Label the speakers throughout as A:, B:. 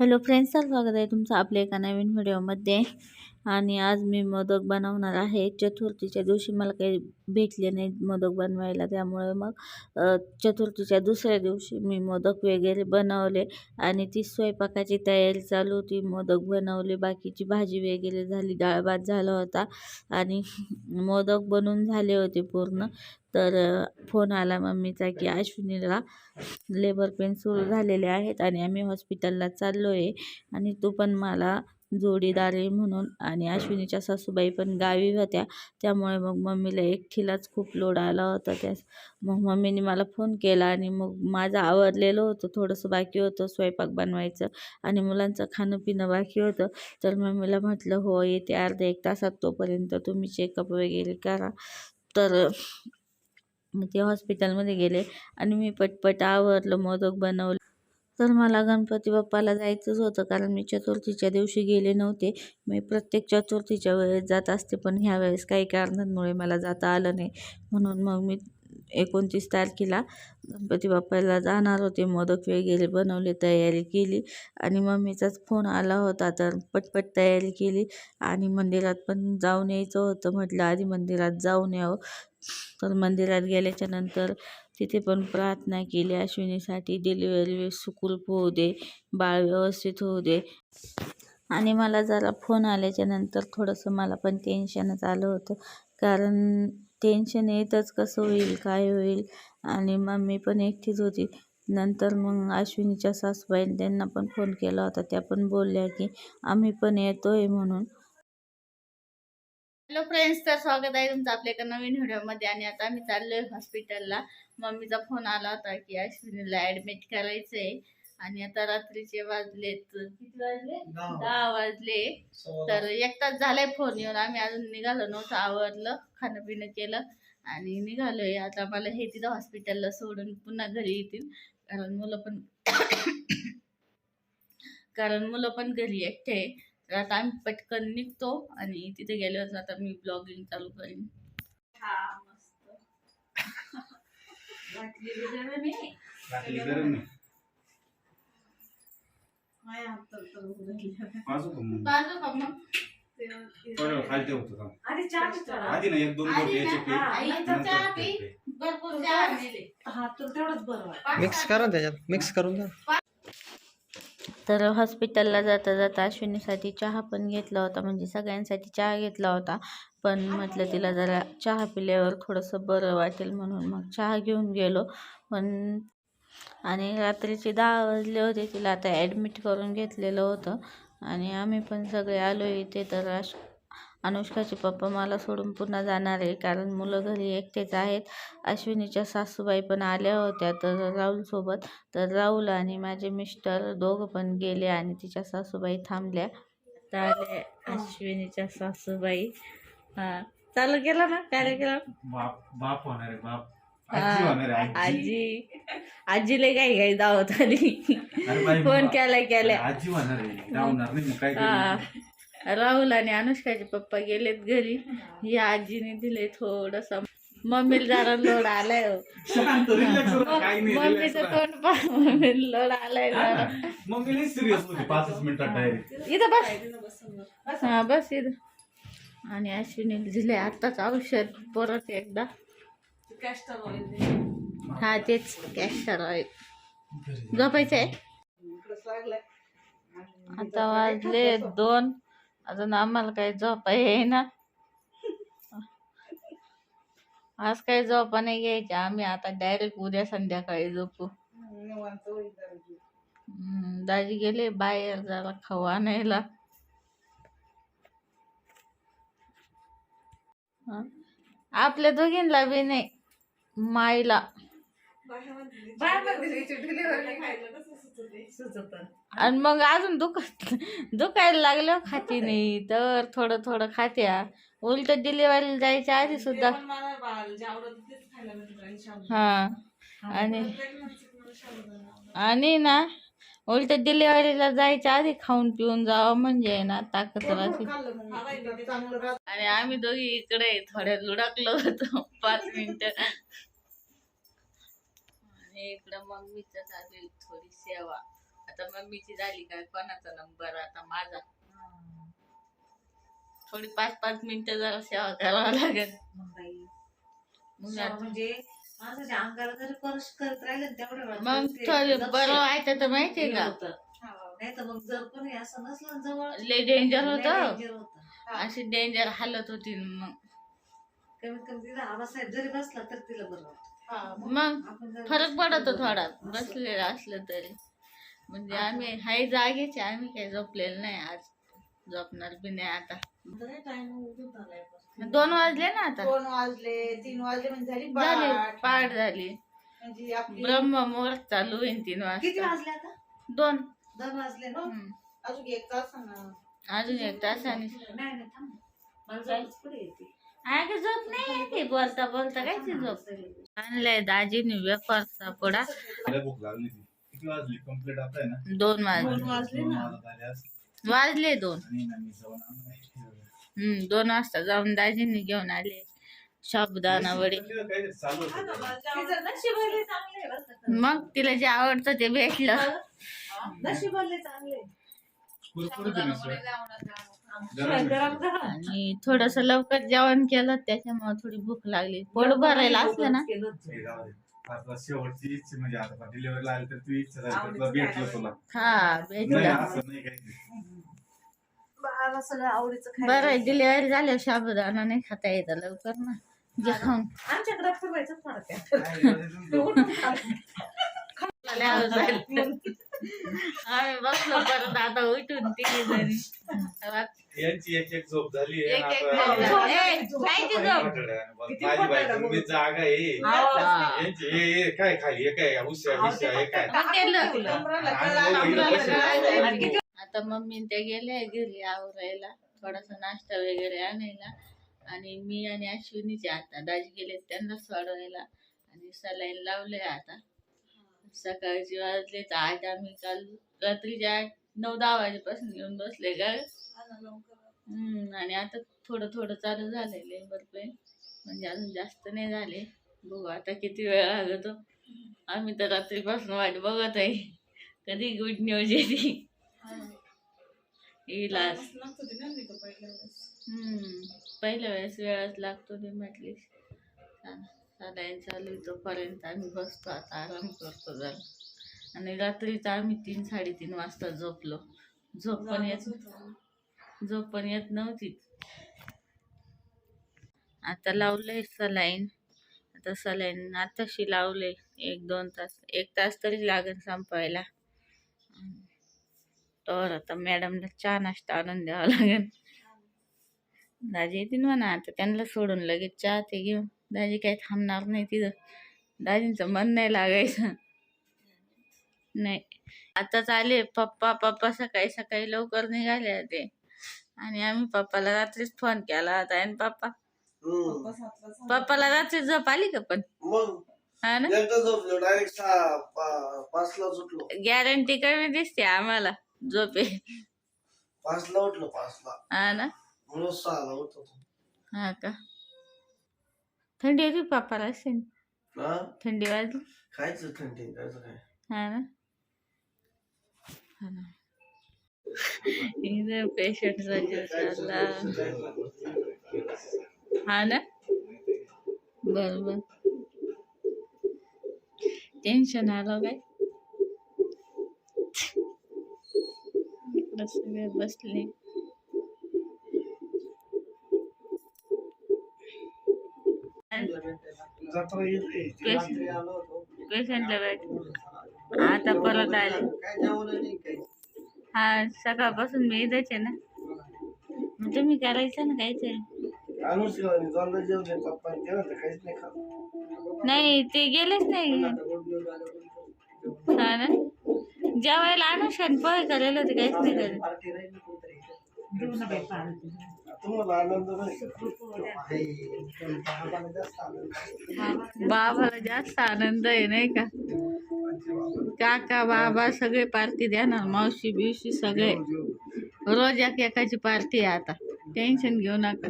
A: Hello friends स्वागत आहे तुमचं आपल्या एका नवीन व्हिडिओमध्ये आणि आज मी मोदक बनवणार आहे. चतुर्थीच्या दिवशी मला काही भेटले नाही मोदक बनवायला. त्यामुळे मग चतुर्थीच्या दुसऱ्या दिवशी मी मोदक वगैरे बनवले आणि ती स्वयंपाकाची तयारी चालू होती. मोदक बनवले बाकीची भाजी वगैरे झाली डाळ भात झाला होता आणि मोदक बनवून झाले होते पूर्ण. तर फोन आला मम्मीचा की अश्विनीला लेबर पेन सुरू झालेले आहेत आणि आम्ही हॉस्पिटलला चाललो आहे आणि तू पण मला जोडीदार म्हणून आणि अश्विनीच्या सासूबाई पण गावी होत्या. त्यामुळे मग मम्मीला एकटीलाच खूप लोड आला होता त्यास मग मम्मीने मला फोन केला आणि मग माझं आवरलेलं होतं. थोडंसं बाकी होतं स्वयंपाक बनवायचं आणि मुलांचं खाणं पिणं बाकी होतं. तर मम्मीला म्हटलं हो येते अर्ध्या एक तासात तोपर्यंत तुम्ही चेकअप वगैरे करा. तर मग ते हॉस्पिटलमध्ये गेले आणि मी पटपट आवरलं मोदक बनवलं. तर मला गणपती बाप्पाला जायचंच होतं कारण मी चतुर्थीच्या दिवशी गेले नव्हते. मी प्रत्येक चतुर्थीच्या वेळेस जात असते पण ह्या वेळेस काही कारणांमुळे मला जाता आलं नाही. म्हणून मग मी एकोणतीस तारखेला गणपती बाप्पाला जाणार होते. मोदक वगैरे बनवले तयारी केली आणि मम्मीचाच फोन आला होता. तर पटपट तयारी केली आणि मंदिरात पण जाऊन यायचं होतं. म्हटलं आधी मंदिरात जाऊन यावं. तर मंदिरात गेल्याच्यानंतर तिथे पण प्रार्थना केली. अश्विनीसाठी डिलिव्हरी सुखरूप होऊ दे बाळ व्यवस्थित होऊ दे. आणि मला जरा फोन आल्याच्यानंतर थोडंसं मला पण टेन्शनच आलं होतं. कारण टेन्शन येतच कसं होईल काय होईल? आणि मम्मी पण एकटीच होती. नंतर मग अश्विनीच्या सासूबाईने त्यांना पण फोन केला होता. त्या पण बोलल्या की आम्ही पण येतोय म्हणून. हॅलो फ्रेंड्स तर स्वागत आहे तुमचं आपल्या एका नवीन व्हिडिओमध्ये. आणि आता आम्ही चाललोय हॉस्पिटलला मम्मीचा फोन आला होता की अश्विनीला ऍडमिट करायचं आहे आणि आता रात्रीचे वाजलेत. किती वाजले? दहा वाजले. तर एक तास झालाय फोन येऊन. आम्ही अजून निघालो नव्हतं आवरलं खाणं पिणं केलं आणि निघालोय. आता मला हे तिथं हॉस्पिटलला सोडून पुन्हा घरी येतील. कारण मुलं पण कारण मुलं पण घरी एकटे आहे. तर आता आम्ही पटकन निघतो आणि तिथे गेल्यावर आता मी ब्लॉगिंग चालू करीन. हा मस्त.
B: का मग थोडं खालते होतं का?
C: आधी चहा पितो ना.
B: आधी ना एक दोन
A: आधी
B: घोट याचे
A: ना,
B: पी,
A: हा,
B: नंतर
A: इथं चहा
B: ते
A: पी.
B: पी.
A: भरपूर चहा नेले.
C: हा तर तेवढंच बरं वाटतं.
A: पाच
D: मिक्स करा ना त्याच्यात मिक्स करून द्या
A: तर हॉस्पिटलला जाता जाता अश्विनीसाठी चहा पण घेतला होता म्हणजे सगळ्यांसाठी चहा घेतला होता पण म्हटलं तिला जरा चहा पिल्यावर थोडंसं बरं वाटेल म्हणून मग चहा घेऊन गेलो पण आणि रात्रीचे दहा वाजले होते तिला आता ॲडमिट करून घेतलेलं होतं. आणि आम्ही पण सगळे आलो इथे तर अश अनुष्काचे पप्पा मला सोडून पुन्हा जाणार आहे कारण मुलं घरी एकटेच आहेत. अश्विनीच्या सासूबाई पण आल्या होत्या तर राहुलसोबत तर राहुल आणि माझे मिस्टर दोघं पण गेले आणि तिच्या सासूबाई थांबल्या. तर आले अश्विनीच्या सासूबाई. हां. चालू केला ना कार्यक्रम?
B: बाप बाप होणार आहे बाप. आजी
A: आजीला काही काही दावत आली. फोन
B: बाप.
A: केला केल्या.
B: आजी
A: हा. राहुल आणि अनुष्काचे पप्पा गेलेत घरी. या आजीने दिले थोडस. मम्मीला जरा लोड आलाय हो.
B: relax
A: मम्मीचं. तोंड पहा. मम्मीला लोड आलाय इथं बस. हा बस इथं. आणि अश्विनी दिले आत्ताच औषध परत एकदा.
C: कॅस्टर ऑइल दे.
A: हा तेच कॅस्टर ऑइल झोपायचं आहे. आता वाजले दोन. अजून आम्हाला काही झोपा येईना. आज काही झोपा नाही घ्यायच्या. आम्ही आता डायरेक्ट उद्या संध्याकाळी झोपू. दाजी गेले बाहेर जरा खाऊ आणायला? आपल्या दोघींना बी नाही.
C: डिलिव्हरी सुचतं.
A: आणि मग अजून दुख दुखायला लागलं खाती नाही. तर थोडं थोडं खात्या. उलट डिलिव्हरीला जायच्या आधी सुद्धा. हा. आणि. आणि ना उलट डिलिव्हरीला जायच्या आधी खाऊन पिऊन जावं म्हणजे ना ताकद. आणि आम्ही दोघी इकडे थोड्या लुडकलो होतो पाच मिनिटं. आणि इकडं मग मी चालेल थोडी सेवा. आता मम्मीची झाली का कोणाचा नंबर आता माझा. थोडी पाच पाच मिनिटं जरा सेवा करावं लागेल.
C: मग म्हणजे अंगाला जरी स्पर्श करत राहिलं तेवढं
A: मग थोडं बरं व्हायचं तर माहितीये का.
C: नाही तर मग जर कोणी असं नसलं जवळ
A: लय डेंजर होत. अशी डेंजर हालत होती मग.
C: कमीत कमी तिला आबासाहेब जरी बसला तर तिला बरं वाटतं.
A: मग फरक पडतो थोडा. बसलेलं असलं तरी. म्हणजे आम्ही हाय जागेचे आम्ही काही झोपलेलं नाही आज. झोपणार बी नाही आता. दोन वाजले ना आता.
C: दोन वाजले तीन वाजले म्हणजे झाली
A: झाली
C: पाठ.
A: झाली.
C: म्हणजे
A: ब्रह्म मुहूर्त चालू होईल तीन
C: किती
A: वाजता
C: वाजले आता?
A: दोन.
C: दोन वाजले ना. अजून एक तास
A: अजून एक
C: नाही थांब. मला जायलाच पुढे येते.
A: झोप नाही येते बोलता बोलता काय झोप आणलंय दाजीने वेफरचा पुडा
B: मला भूक लागली ती किती वाजली कंप्लीट आता आहे ना?
A: दोन वाजले
C: दोन वाजले
B: दोन
C: ना?
B: वाजत आले असतील.
A: वाजले दोन।
B: आणि ना मी जाऊन आणलंय.
A: हम्म दोन वाजता जाऊन दाजीने घेऊन आले। साबुदाणा वडे।
B: तिथं काहीतरी चालू होतं.
C: तिचं नशिबाले चांगले आहे बरं का.
A: मग तिला जे आवडतं ते भेटलं.
C: नशिबाले चांगले
B: कुरकुरीत आहे
A: आणि थोडस लवकर जेवण केलं त्याच्यामुळे थोडी भूक लागली. पोट भरायला असलं ना?
B: हे शेवटची इच्छा म्हणजे आता डिलिव्हरीला आली तर तू इच्छा झाली तर तुला भेटलं तुला.
A: हा भेटलं. बरं आहे डिलिव्हरी झाल्या साबुदाणा नाही खाता येतं लवकर ना. जे खाऊन
C: आमच्याकडे
A: आम्ही बसलो परत आता उठून तिघी जणी.
B: यांची एक एक झोप झाली आहे.
A: एक एक
B: आता-.
A: ए, ती झोप?
C: किती
B: माझी जागा आहे.
A: हा.
B: यांची हे हे काय खाली? हे काय? उश्या हे काय?
A: ते आता मम्मी त्या गेल्या घरी आवरायला. थोडासा नाश्ता वगैरे आणायला. आणि मी आणि अश्विनीचे आता दाजी गेले त्यांना सोडवायला. आणि सलाईन लावले आता. सकाळची वाजले तर आज आम्ही काल रात्रीच्या आठ नऊ दहा वाजेपासून येऊन बसले का हम्म, आणि आता थोडं थोडं चालू झालंय लेबर पेन म्हणजे अजून जास्त नाही झाले. बघू आता किती वेळ लागतो. आम्ही तर रात्रीपासून वाट बघत आहे. कधी गुड न्यूज येते. येईल आज. हम्म, पहिल्या वेळेस वेळच लागतो ते साधारण चालू तोपर्यंत आम्ही बसतो. आता आराम करतो जरा. आणि रात्रीचं आम्ही तीन साडेतीन वाजता झोपलो. झोप पण येत झोप पण येत नव्हती. आता लावलंय सलाईन. आता सलाईन आताशी लावले एक दोन तास. एक तास तरी लागेल संपवायला. तर आता मॅडमला चहा नाश्ता आणून द्यावा लागेल. दाजी येतील म्हणा. आता त्यांना सोडून लगेच चहा ते घेऊन. दाजी काही थांबणार नाही तिथं. दाजींचं मन नाही लागायचं. नाही. आताच आले पप्पा पप्पा सकाळी सकाळी लवकर निघाले होते. आणि आम्ही पप्पाला रात्रीच फोन केला होता आणि पप्पा पप्पाला रात्री झोप आली का पण? हा ना? गॅरंटी कमी दिसते आम्हाला झोपे
E: पाचला उठलो पाचला.
A: हा ना? हा का? थंडी होती पप्पाला असेल?
E: हा?
A: थंडी वाजली?
E: खायचं थंडी खायचं काय?
A: हा ना. हा इथं चालला. हा ना? बरोबर टेन्शन आलं काय इकडं सगळे बसले. पेशंटला भेट आता परत आले. हा सकाळपासून मी इथंच आहे ना. तुम्ही करायचं ना
E: काहीच नाही
A: ते गेलेच नाही. हा ना? जेवायला अनुष्काने पोहे करायला होते काहीच नाही करे
E: पार्टी राहिली कुठतरी तुम्हाला आनंद नाही जास्त आनंद आहे.
A: बाबाला जास्त आनंद आहे नाही का? काका बाबा सगळे पार्टी द्याणार मावशी बिवशी सगळे. रोज एक एकाची पार्टी आहे आता. टेन्शन घेऊ नका.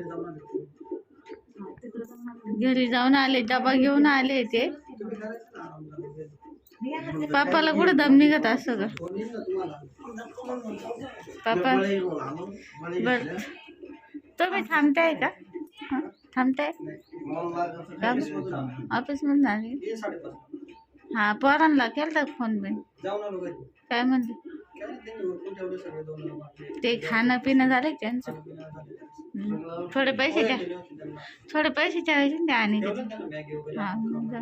A: घरी जाऊन आले डबा घेऊन आले ते. पापाला कुठं दम निघत असं
E: का?
A: पापा बर. तुम्ही थांबताय का हं? थांबताय का?
E: ऑफिसमधून आलो.
A: हा पोरांना केलता फोन बिन काय म्हणते. ते खाणं पिणं झालं का त्यांचं. हं. थोडे पैसे द्या. थोडे पैसे ठेवायचे ना त्या आणि. हा मग जा.